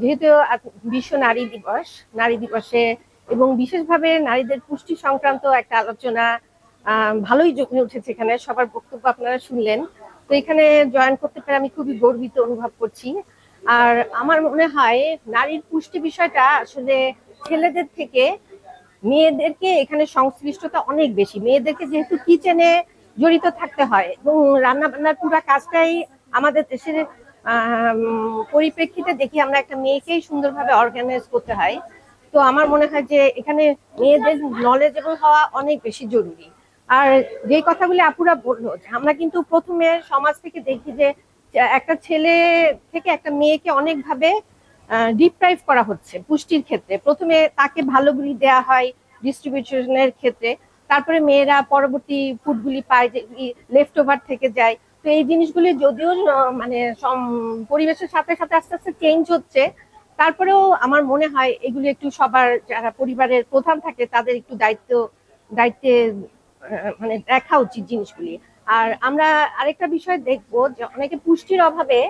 যেহেতু বিশ্ব নারী দিবস, নারী দিবসে এবং বিশেষভাবে নারীদের পুষ্টি সংক্রান্ত একটা আলোচনা ভালোই জমে উঠেছে এখানে, সবার বক্তব্য আপনারা শুনলেন। তো এখানে জয়েন করতে পেরে আমি খুবই গর্বিত অনুভব করছি। আর আমার মনে হয় নারীর পুষ্টি বিষয়টা আসলে ছেলেদের থেকে মেয়েদেরকে এখানে সংশ্লিষ্টতা অনেক বেশি। মেয়েদেরকে যেহেতু কিচেনে জড়িত থাকতে হয় এবং রান্না বান্নার পুরো কাজটাই আমাদের দেশের পরিপ্রেক্ষিতে দেখি আমরা একটা মেয়েকেই সুন্দরভাবে অর্গানাইজ করতে হয়। তো আমার মনে হয় যে এখানে মেয়েদের নলেজেবল হওয়া অনেক বেশি জরুরি। আর যে কথাগুলি আপুরা বলল, যে আমরা কিন্তু প্রথমে সমাজ থেকে দেখি যে একটা ছেলে থেকে একটা মেয়েকে অনেকভাবে ডিপ্রাইভ করা হচ্ছে পুষ্টির ক্ষেত্রে। প্রথমে তাকে ভালোগুলি দেয়া হয় ডিস্ট্রিবিউশনের ক্ষেত্রে। তারপরে মেয়েরা পরবর্তী ফুডগুলি পায় যেগুলি লেফট ওভার থেকে যায়। তো এই জিনিসগুলি যদিও মানে পরিবেশের সাথে সাথে আস্তে আস্তে চেঞ্জ হচ্ছে। তারপরেও আমার মনে হয় এগুলি একটু সবার, যারা পরিবারের প্রধান থাকে, তাদের একটু দায়িত্ব, দায়িত্বে মানে দেখা উচিত জিনিসগুলি। আর আমরা আরেকটা বিষয় দেখব যে অনেকে পুষ্টির অভাবে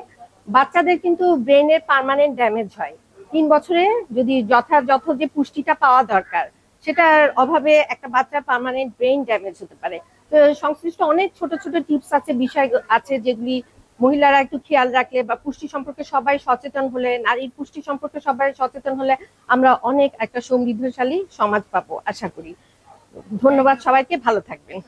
বাচ্চাদের কিন্তু ব্রেনের পার্মানেন্ট ড্যামেজ হয়। তিন বছরে যদি যথাযথ যে পুষ্টিটা পাওয়া দরকার সেটার অভাবে একটা বাচ্চার পার্মানেন্ট ব্রেইন ড্যামেজ হতে পারে। তো সংশ্লিষ্ট অনেক ছোট ছোট টিপস আছে, বিষয় আছে যেগুলি মহিলারা একটু খেয়াল রাখলে বা পুষ্টি সম্পর্কে সবাই সচেতন হলে, নারীর পুষ্টি সম্পর্কে সবাই সচেতন হলে আমরা অনেক একটা সমৃদ্ধশালী সমাজ পাবো, আশা করি। ধন্যবাদ সবাইকে, ভালো থাকবেন।